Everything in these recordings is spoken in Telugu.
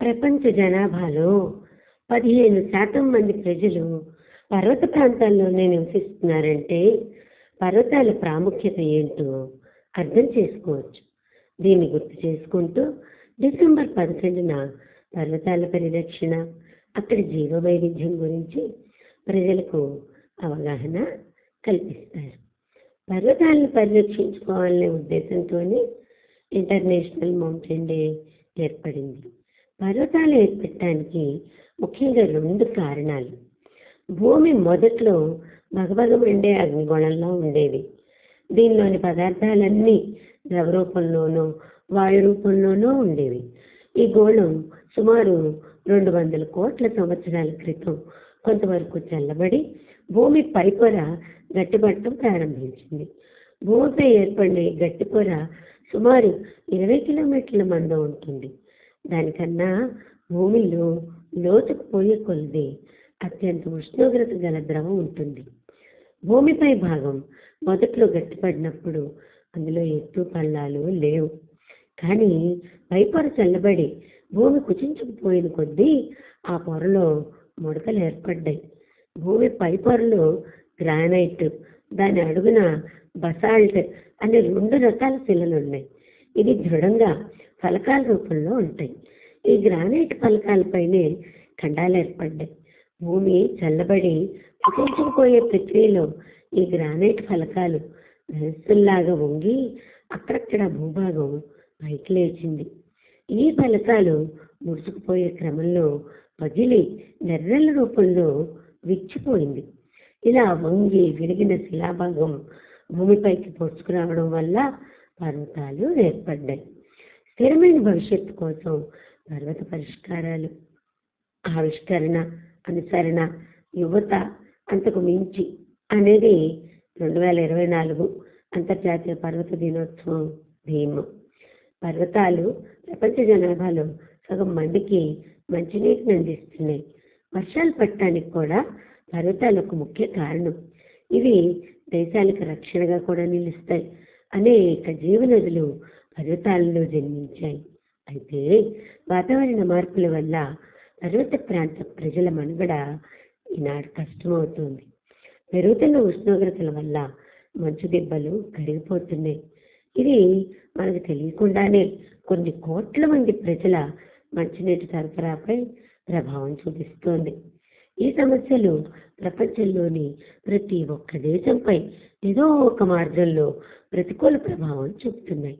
ప్రపంచ జనాభాలో పదిహేను శాతం మంది ప్రజలు పర్వత ప్రాంతాల్లోనే నివసిస్తున్నారంటే పర్వతాల ప్రాముఖ్యత ఏంటో అర్థం చేసుకోవచ్చు. దీన్ని గుర్తు చేసుకుంటూ డిసెంబర్ పదకొండున పర్వతాల పరిరక్షణ అక్కడి జీవ వైవిధ్యం గురించి ప్రజలకు అవగాహన కల్పిస్తారు. పర్వతాలను పరిరక్షించుకోవాలనే ఉద్దేశంతోనే ఇంటర్నేషనల్ మౌంటైన్ డే ఏర్పడింది. పర్వతాలు ఏర్పడటానికి ముఖ్యంగా రెండు కారణాలు. భూమి మొదట్లో భగభగమండే అగ్నిగోళంలో ఉండేది దీనిలోని పదార్థాలన్నీ ద్రవ రూపంలోనూ వాయు రూపంలోనూ ఉండేవి. ఈ గోళం సుమారు రెండు వందల కోట్ల సంవత్సరాల క్రితం కొంతవరకు చల్లబడి భూమి పైపొర గట్టిపడటం ప్రారంభించింది. భూమిపై ఏర్పడిన ఈ గట్టి పొర సుమారు ఇరవై కిలోమీటర్ల మంద ఉంటుంది. దానికన్నా భూమిలో లోతుకు పోయే కొలది అత్యంత ఉష్ణోగ్రత గల ద్రవం ఉంటుంది. భూమిపై భాగం మొదట్లో గట్టిపడినప్పుడు అందులో ఎత్తు పల్లాలు లేవు. కానీ పైపొర చల్లబడి భూమి కుచించుకుపోయిన కొద్దీ ఆ పొరలో ముడతలు ఏర్పడ్డాయి. భూమి పైపొరలో గ్రానైట్ దాని అడుగున బసాల్ట్ అనే రెండు రకాల శిలలు ఉన్నాయి ఇది దృఢంగా ఫలకాల రూపంలో ఉంటాయి. ఈ గ్రానైట్ ఫలకాలపైనే ఖండాలు ఏర్పడ్డాయి. భూమి చల్లబడి కుచించుకుపోయే ప్రక్రియలో ఈ గ్రానైట్ ఫలకాలు ధనుస్సుల్లాగా వంగి అక్కడక్కడ భూభాగం పైకి లేచింది. ఈ ఫలకాలు ముడుచుకుపోయే క్రమంలో పగిలి నెర్రల రూపంలో విచ్చిపోయింది. ఇలా వంగి విరిగిన శిలాభాగం భూమిపైకి పొడుచుకురావడం వల్ల పర్వతాలు ఏర్పడ్డాయి. స్థిరమైన భవిష్యత్తు కోసం పర్వత పరిష్కారాలు ఆవిష్కరణ అనుసరణ యువత అంతకు మించి అనేది రెండు వేల ఇరవై నాలుగు అంతర్జాతీయ పర్వత దినోత్సవం థీమ్ పర్వతాలు ప్రపంచ జనాభాలో సగం మందికి మంచినీటిని అందిస్తున్నాయి. వర్షాలు పట్టడానికి కూడా పర్వతాలు ఒక ముఖ్య కారణం. ఇవి దేశాలకు రక్షణగా కూడా నిలుస్తాయి. అనేక జీవనదులు పర్వతాలలో జన్మించాయి. అయితే వాతావరణ మార్పుల వల్ల పర్వత ప్రాంత ప్రజల మనుగడ ఈనాడు కష్టమవుతుంది. పెరుగుతున్న ఉష్ణోగ్రతల వల్ల మంచు దెబ్బలు కరిగిపోతున్నాయి. ఇది మనకు తెలియకుండానే కొన్ని కోట్ల మంది ప్రజల మంచినీటి సరఫరాపై ప్రభావం చూపిస్తోంది. ఈ సమస్యలు ప్రపంచంలోని ప్రతి ఒక్క దేశంపై ఏదో ఒక మార్గంలో ప్రతికూల ప్రభావం చూపుతున్నాయి.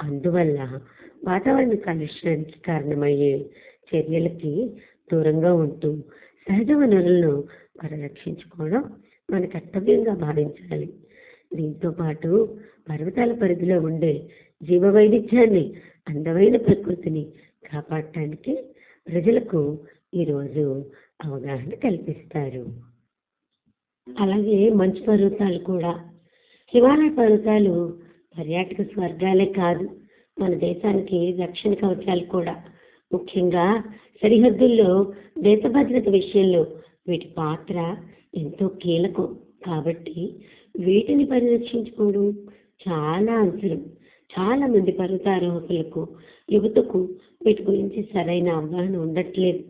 అందువల్ల వాతావరణ కాలుష్యానికి కారణమయ్యే చర్యలకి దూరంగా ఉంటూ సహజ వనరులను పరిరక్షించుకోవడం మన కర్తవ్యంగా భావించాలి. దీంతో పాటు పర్వతాల పరిధిలో ఉండే జీవ వైవిధ్యాన్ని అందమైన ప్రకృతిని కాపాడటానికి ప్రజలకు ఈరోజు అవగాహన కల్పిస్తారు. అలాగే మంచు పర్వతాలు కూడా. హిమాలయ పర్వతాలు పర్యాటక స్వర్గాలే కాదు మన దేశానికి రక్షణ కవచాలు కూడా. ముఖ్యంగా సరిహద్దుల్లో దేశ భద్రత విషయంలో వీటి పాత్ర ఎంతో కీలకం. కాబట్టి వీటిని పరిరక్షించుకోవడం చాలా అవసరం. చాలా మంది పర్వతారోహకులకు యువతకు వీటి గురించి సరైన అవగాహన ఉండట్లేదు.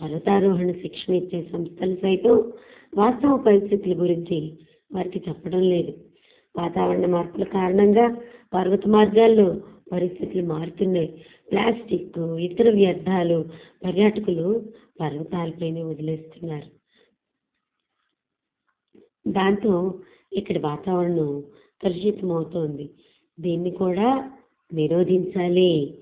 పర్వతారోహణ శిక్షణ ఇచ్చే సంస్థలు సైతం వాస్తవ పరిస్థితుల గురించి వారికి చెప్పడం లేదు. వాతావరణ మార్పుల కారణంగా పర్వత మార్గాల్లో పరిస్థితులు మారుతున్నాయి. ప్లాస్టిక్ ఇతర వ్యర్థాలు పర్యాటకులు పర్వతాలపైనే వదిలేస్తున్నారు. దాంతో ఇక్కడ వాతావరణం కలుషితం అవుతోంది దీన్ని కూడా నిరోధించాలి.